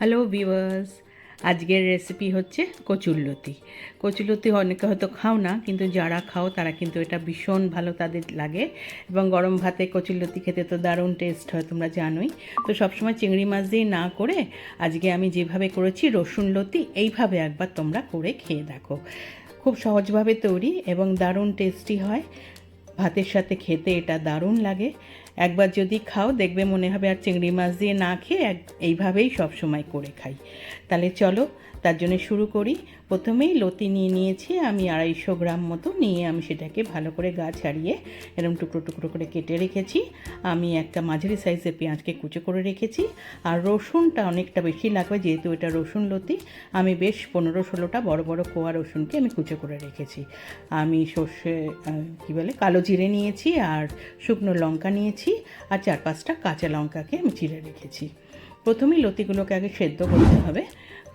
Hello viewers, আজকের recipe হচ্ছে কচুরলতি কচুরলতি অনেকে হয়তো খাও না, কিন্তু যারা খাও তারা কিন্তু এটা ভীষণ ভালো তাদের লাগে এবং গরম ভাতে কচুরলতি খেতে তো দারুণ টেস্ট হয়, তোমরা জানোই। তো সবসময় চিংড়ি মাছ দিয়ে না করে আজকে আমি যেভাবে করেছি রসুন লতি, এইভাবে একবার তোমরা করে খেয়ে দেখো। খুব সহজভাবে তৈরি এবং দারুণ টেস্টি হয়। ভাতের সাথে খেতে এটা দারুণ লাগে। একবার যদি খাও, দেখবে মনে হবে আর চিংড়ি মাছ দিয়ে না খেয়ে এক, এইভাবেই সব সময় করে খাই। তাহলে চলো, তার জন্য শুরু করি। প্রথমেই লতি নিয়ে নিয়েছি, আমি আড়াইশো গ্রাম মতো নিয়ে আমি সেটাকে ভালো করে গা ছাড়িয়ে এরকম টুকরো টুকরো করে কেটে রেখেছি। আমি একটা মাঝারি সাইজের পেঁয়াজকে কুচো করে রেখেছি। আর রসুনটা অনেকটা বেশি লাগবে, যেহেতু এটা রসুন লতি। আমি বেশ পনেরো ষোলোটা বড় বড় কোয়া রসুনকে আমি কুচো করে রেখেছি। আমি সর্ষে কী বলে, কালো জিরে নিয়েছি আর শুকনো লঙ্কা নিয়েছি আর চার পাঁচটা কাঁচা লঙ্কাকে আমি চিড়ে রেখেছি। প্রথমেই লতিগুলোকে আগে সেদ্ধ করতে হবে।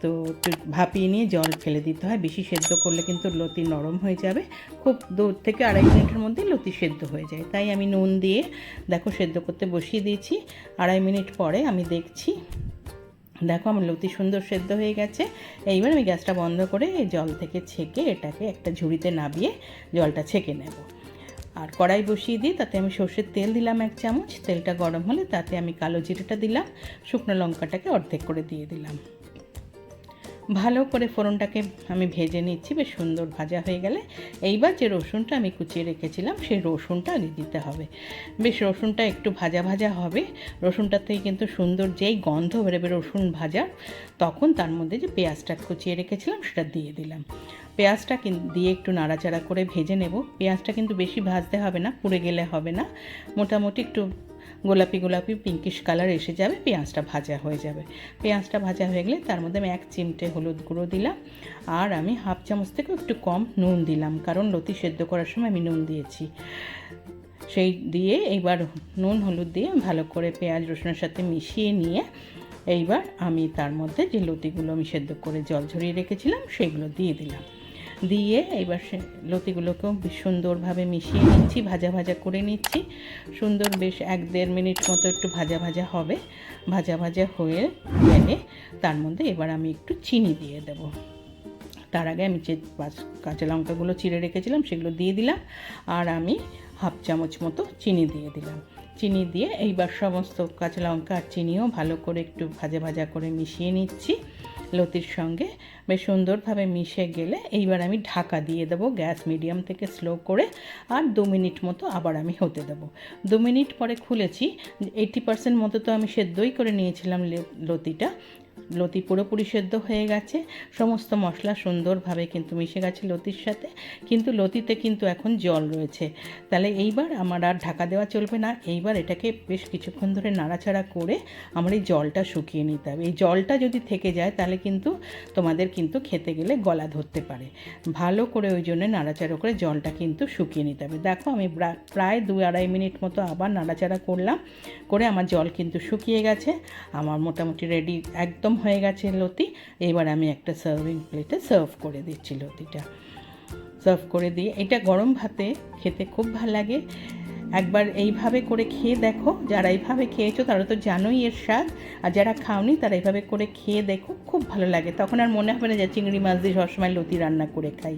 তো ভাপিয়ে নিয়ে জল ফেলে দিতে হয়। বেশি সেদ্ধ করলে কিন্তু লতি নরম হয়ে যাবে। খুব দু থেকে আড়াই মিনিটের মধ্যে লতি সেদ্ধ হয়ে যায়। তাই আমি নুন দিয়ে দেখো সেদ্ধ করতে বসিয়ে দিয়েছি। আড়াই মিনিট পরে আমি দেখছি, দেখো আমার লতি সুন্দর সেদ্ধ হয়ে গেছে। এইবার আমি গ্যাসটা বন্ধ করে জল থেকে ছেঁকে এটাকে একটা ঝুড়িতে নাবিয়ে জলটা ছেঁকে নেব। আর কড়াই বসিয়ে দিয়ে তাতে আমি সর্ষের তেল দিলাম এক চামচ। তেলটা গরম হলে তাতে আমি কালো জিরেটা দিলাম। শুকনো লঙ্কাটাকে অর্ধেক করে দিয়ে দিলাম। ভালো করে ফোড়নটাকে আমি ভেজে নিচ্ছি, বেশ সুন্দর ভাজা হয়ে গেলে। এইবার যে রসুনটা আমি কুচিয়ে রেখেছিলাম, সেই রসুনটা দিতে হবে। বেশ রসুনটা একটু ভাজা ভাজা হবে। রসুনটা থেকে কিন্তু সুন্দর যেই গন্ধ বেরোবে রসুন ভাজা তখন তার মধ্যে যে পেঁয়াজটা কুচিয়ে রেখেছিলাম, সেটা দিয়ে দিলাম। পেঁয়াজটা দিয়ে একটু নাড়াচাড়া করে ভেজে নেব। পেঁয়াজটা কিন্তু বেশি ভাজতে হবে না, পুড়ে গেলে হবে না। মোটামুটি একটু গোলাপি গোলাপি পিঙ্কিশ কালার এসে যাবে, পেঁয়াজটা ভাজা হয়ে যাবে। পেঁয়াজটা ভাজা হয়ে গেলে তার মধ্যে আমি এক চিমটে হলুদ গুঁড়ো দিলাম, আর আমি হাফ চামচ থেকে একটু কম নুন দিলাম, কারণ লতি সেদ্ধ করার সময় আমি নুন দিয়েছি। সেই দিয়ে এইবার নুন হলুদ দিয়ে ভালো করে পেঁয়াজ রসুনের সাথে মিশিয়ে নিয়ে এইবার আমি তার মধ্যে যে লতিগুলো আমি সেদ্ধ করে জল ঝরিয়ে রেখেছিলাম, সেগুলো দিয়ে দিলাম। দিয়ে এবার সে লতিগুলোকেও বেশ সুন্দরভাবে মিশিয়ে নিচ্ছি, ভাজা ভাজা করে নিচ্ছি। সুন্দর বেশ এক দেড় মিনিট মতো একটু ভাজা ভাজা হবে, ভাজা ভাজা হয়ে গেলে তার মধ্যে এবার আমি একটু চিনি দিয়ে দেবো। তার আগে আমি যে কাঁচা লঙ্কাগুলো চিড়ে রেখেছিলাম সেগুলো দিয়ে দিলাম আর আমি হাফ চামচ মতো চিনি দিয়ে দিলাম। চিনি দিয়ে এইবার সমস্ত কাঁচা লঙ্কা আর চিনিও ভালো করে একটু ভাজা ভাজা করে মিশিয়ে নিচ্ছি। লতির সঙ্গে বেশ সুন্দরভাবে মিশে গেলে এইবার আমি ঢাকা দিয়ে দেবো। গ্যাস মিডিয়াম থেকে স্লো করে আর দু মিনিট মতো আবার আমি হতে দেবো। দু মিনিট পরে খুলেছি। এইটি পার্সেন্ট মতো তো আমি সেদ্ধই করে নিয়েছিলাম লতিটা। লতি পুরোপুরি সেদ্ধ হয়ে গেছে। সমস্ত মশলা সুন্দরভাবে কিন্তু মিশে গেছে লতির সাথে। কিন্তু লতিতে কিন্তু এখন জল রয়েছে। তাহলে এইবার আমার আর ঢাকা দেওয়া চলবে না। এইবার এটাকে বেশ কিছুক্ষণ ধরে নাড়াচাড়া করে আমার এই জলটা শুকিয়ে নিতে হবে। এই জলটা যদি থেকে যায়, তাহলে কিন্তু তোমাদের কিন্তু খেতে গেলে গলা ধরতে পারে। ভালো করে ওই জন্য নাড়াচাড়া করে জলটা কিন্তু শুকিয়ে নিতে হবে। দেখো, আমি প্রায় দু আড়াই মিনিট মতো আবার নাড়াচাড়া করলাম। করে আমার জল কিন্তু শুকিয়ে গেছে। আমার মোটামুটি রেডি একদম হয়ে গেছে লতি। এবার আমি একটা সার্ভিং প্লেটে সার্ভ করে দিচ্ছি লতিটা। সার্ভ করে দিয়ে এটা গরম ভাতে খেতে খুব ভালো লাগে। একবার এইভাবে করে খেয়ে দেখো। যারা এইভাবে খেয়েছো তারা তো জানোই এর স্বাদ। আর যারা খাওনি তারা এইভাবে করে খেয়ে দেখো, খুব ভালো লাগে। তখন আর মনে হবে না যে চিংড়ি মাছ দিয়ে সবসময় লতি রান্না করে খাই।